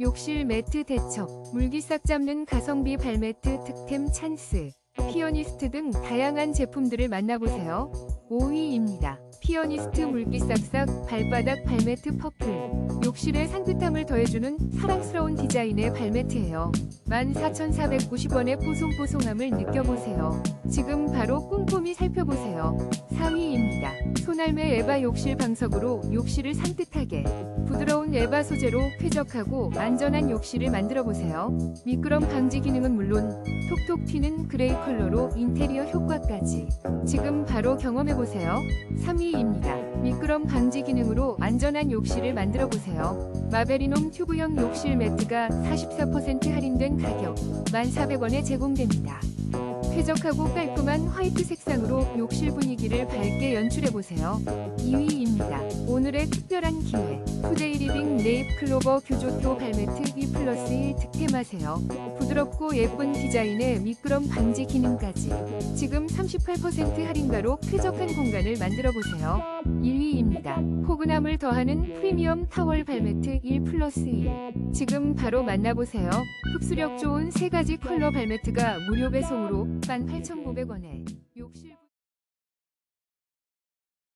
욕실 매트 대첩, 물기싹 잡는 가성비 발매트 득템 찬스, 피어니스트 등 다양한 제품들을 만나보세요. 5위입니다. 피어니스트 물기싹싹 발바닥 발매트 퍼플. 욕실의 산뜻함을 더해주는 사랑스러운 디자인의 발매트예요. 14,490원의 뽀송뽀송함을 느껴보세요. 지금 바로 꼼꼼히 살펴보세요. 4위입니다. 손알매 에바 욕실 방석으로 욕실을 산뜻하게 부드러운 에바 소재로 쾌적하고 안전한 욕실을 만들어 보세요. 미끄럼 방지 기능은 물론 톡톡 튀는 그레이 컬러로 인테리어 효과까지 지금 바로 경험해 보세요. 3위입니다. 미끄럼 방지 기능으로 안전한 욕실을 만들어 보세요. 마베리놈 튜브형 욕실 매트가 44% 할인된 가격 1,400원에 제공됩니다. 쾌적하고 깔끔한 화이트 색상으로 욕실 분위기를 밝게 연출해 보세요. 2위입니다. 오늘의 특별한 기회. 투데이 리빙 네잎 클로버 규조토 발매트 2 플러스 1 득템하세요. 부드럽고 예쁜 디자인에 미끄럼 방지 기능까지. 지금 38% 할인가로 쾌적한 공간을 만들어 보세요. 1위입니다. 포근함을 더하는 프리미엄 타월 발매트 1 플러스 1. 지금 바로 만나보세요. 흡수력 좋은 세 가지 컬러 발매트가 무료 배송으로 18,900원에 욕실